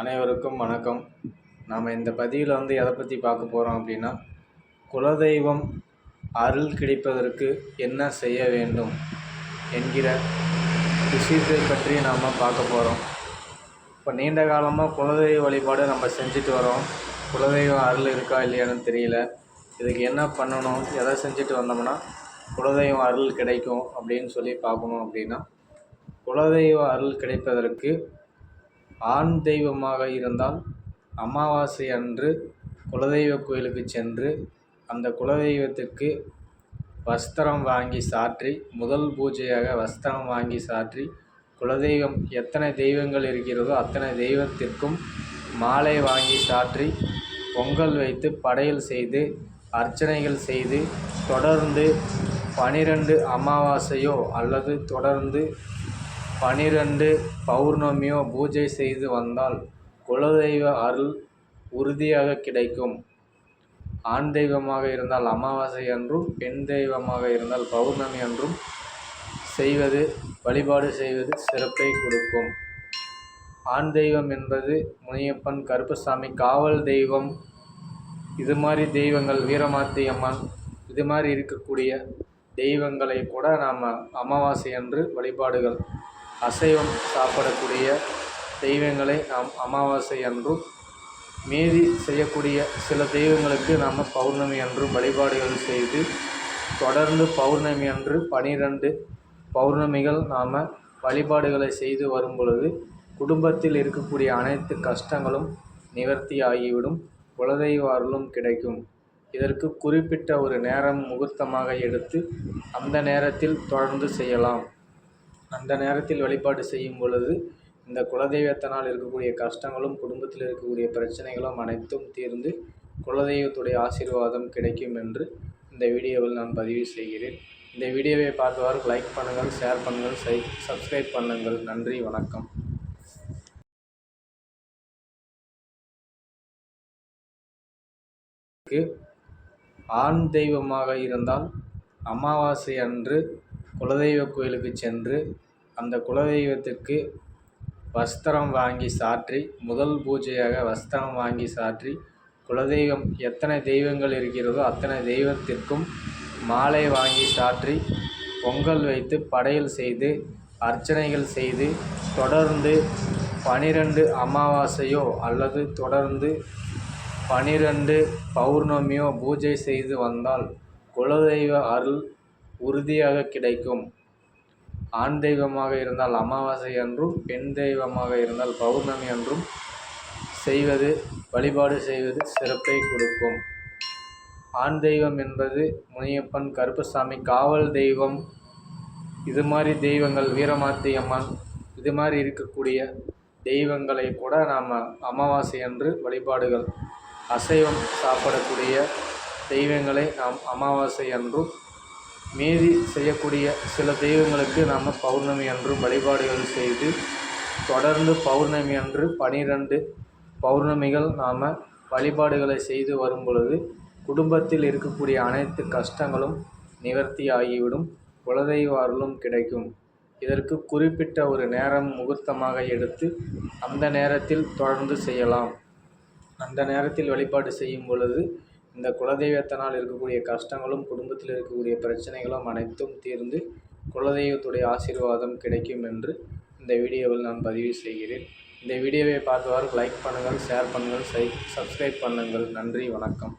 அனைவருக்கும் வணக்கம். நாம் இந்த பதிவில் வந்து எதை பற்றி பார்க்க போகிறோம் அப்படின்னா குலதெய்வம் அருள் கிடைப்பதற்கு என்ன செய்ய வேண்டும் என்கிற விஷயத்தை பற்றி நாம் பார்க்க போகிறோம் இப்போ நீண்ட காலமாக குலதெய்வ வழிபாடு நம்ம செஞ்சுட்டு வரோம். குலதெய்வம் அருள் இருக்கா இல்லையான்னு தெரியல. இதுக்கு என்ன பண்ணணும் எதை செஞ்சுட்டு வந்தோம்னா குலதெய்வம் அருள் கிடைக்கும் அப்படின்னு சொல்லி பார்க்கணும் அப்படின்னா குலதெய்வ அருள் கிடைப்பதற்கு ஆண் தெய்வமாக இருந்தால் அமாவாசை அன்று குலதெய்வ கோயிலுக்கு சென்று அந்த குலதெய்வத்திற்கு வஸ்திரம் வாங்கி சாற்றி முதல் பூஜையாக வஸ்திரம் வாங்கி சாற்றி குலதெய்வம் எத்தனை தெய்வங்கள் இருக்கிறதோ அத்தனை தெய்வத்திற்கும் மாலை வாங்கி சாற்றி பொங்கல் வைத்து படையல் செய்து அர்ச்சனைகள் செய்து தொடர்ந்து பனிரெண்டு அமாவாசையோ அல்லது தொடர்ந்து பனிரெண்டு பௌர்ணமியோ பூஜை செய்து வந்தால் குலதெய்வ அருள் உறுதியாக கிடைக்கும். ஆண் தெய்வமாக இருந்தால் அமாவாசை அன்றும் பெண் தெய்வமாக இருந்தால் பௌர்ணமி அன்றும் செய்வது வழிபாடு செய்வது சிறப்பை கொடுக்கும். ஆண் தெய்வம் என்பது முனியப்பன் கருப்பசாமி காவல் தெய்வம். இது மாதிரி தெய்வங்கள் வீரமாத்தி அம்மன் இது மாதிரி இருக்கக்கூடிய தெய்வங்களை கூட நாம் அமாவாசை அன்று வழிபாடுகள். அசைவம் சாப்பிடக்கூடிய தெய்வங்களை நாம் அமாவாசை அன்றும் மீதி செய்யக்கூடிய சில தெய்வங்களுக்கு நாம் பௌர்ணமி அன்றும் வழிபாடுகள் செய்து தொடர்ந்து பௌர்ணமி அன்று பனிரெண்டு பௌர்ணமிகள் நாம் வழிபாடுகளை செய்து வரும் பொழுது குடும்பத்தில் இருக்கக்கூடிய அனைத்து கஷ்டங்களும் நிவர்த்தி ஆகிவிடும் குலதெய்வ அருளும் கிடைக்கும். இதற்கு குறிப்பிட்ட ஒரு நேரம் முகூர்த்தமாக எடுத்து அந்த நேரத்தில் தொடர்ந்து செய்யலாம். அந்த நேரத்தில் வழிபாடு செய்யும் பொழுது இந்த குலதெய்வத்தினால் இருக்கக்கூடிய கஷ்டங்களும் குடும்பத்தில் இருக்கக்கூடிய பிரச்சனைகளும் அனைத்தும் தீர்ந்து குலதெய்வத்துடைய ஆசீர்வாதம் கிடைக்கும் என்று இந்த வீடியோவில் நான் பதிவு செய்கிறேன். இந்த வீடியோவை பார்த்தவாறு லைக் பண்ணுங்கள் ஷேர் பண்ணுங்கள் சை சப்ஸ்கிரைப் பண்ணுங்கள். நன்றி வணக்கம். ஆண் தெய்வமாக இருந்தால் அமாவாசை அன்று குலதெய்வ கோயிலுக்கு சென்று அந்த குலதெய்வத்திற்கு வஸ்திரம் வாங்கி சாற்றி முதல் பூஜையாக வஸ்திரம் வாங்கி சாற்றி குலதெய்வம் எத்தனை தெய்வங்கள் இருக்கிறதோ அத்தனை தெய்வத்திற்கும் மாலை வாங்கி சாற்றி பொங்கல் வைத்து படையல் செய்து அர்ச்சனைகள் செய்து தொடர்ந்து பனிரெண்டு அமாவாசையோ அல்லது தொடர்ந்து பனிரெண்டு பௌர்ணமியோ பூஜை செய்து வந்தால் குலதெய்வ அருள் உறுதியாக கிடைக்கும். ஆண் தெய்வமாக இருந்தால் அமாவாசை அன்றும் பெண் தெய்வமாக இருந்தால் பௌர்ணமி அன்றும் செய்வது வழிபாடு செய்வது சிறப்பை கொடுக்கும். ஆண் தெய்வம் என்பது முனியப்பன் கருப்பசாமி காவல் தெய்வம். இது மாதிரி தெய்வங்கள் வீரமாத்தி அம்மன் இது மாதிரி இருக்கக்கூடிய தெய்வங்களை கூட நாம் அமாவாசை அன்று வழிபாடுகள் அசைவம் சாப்பிடக்கூடிய தெய்வங்களை நாம் அமாவாசை அன்றும் மீதி செய்யக்கூடிய சில தெய்வங்களுக்கு நாம் பௌர்ணமி அன்று வழிபாடுகள் செய்து தொடர்ந்து பௌர்ணமி அன்று பனிரெண்டு பௌர்ணமிகள் நாம் வழிபாடுகளை செய்து வரும் பொழுது குடும்பத்தில் இருக்கக்கூடிய அனைத்து கஷ்டங்களும் நிவர்த்தி ஆகிவிடும் குலதெய்வ அருளும் கிடைக்கும். இதற்கு குறிப்பிட்ட ஒரு நேரம் முகூர்த்தமாக எடுத்து அந்த நேரத்தில் தொடர்ந்து செய்யலாம். அந்த நேரத்தில் வழிபாடு செய்யும் பொழுது இந்த குலதெய்வத்தினால் இருக்கக்கூடிய கஷ்டங்களும் குடும்பத்தில் இருக்கக்கூடிய பிரச்சனைகளும் அனைத்தும் தீர்ந்து குலதெய்வத்துடைய ஆசீர்வாதம் கிடைக்கும் என்று இந்த வீடியோவில் நான் பதிவு செய்கிறேன். இந்த வீடியோவை பார்த்தவாறு லைக் பண்ணுங்கள் ஷேர் பண்ணுங்கள் சை சப்ஸ்கிரைப் பண்ணுங்கள். நன்றி வணக்கம்.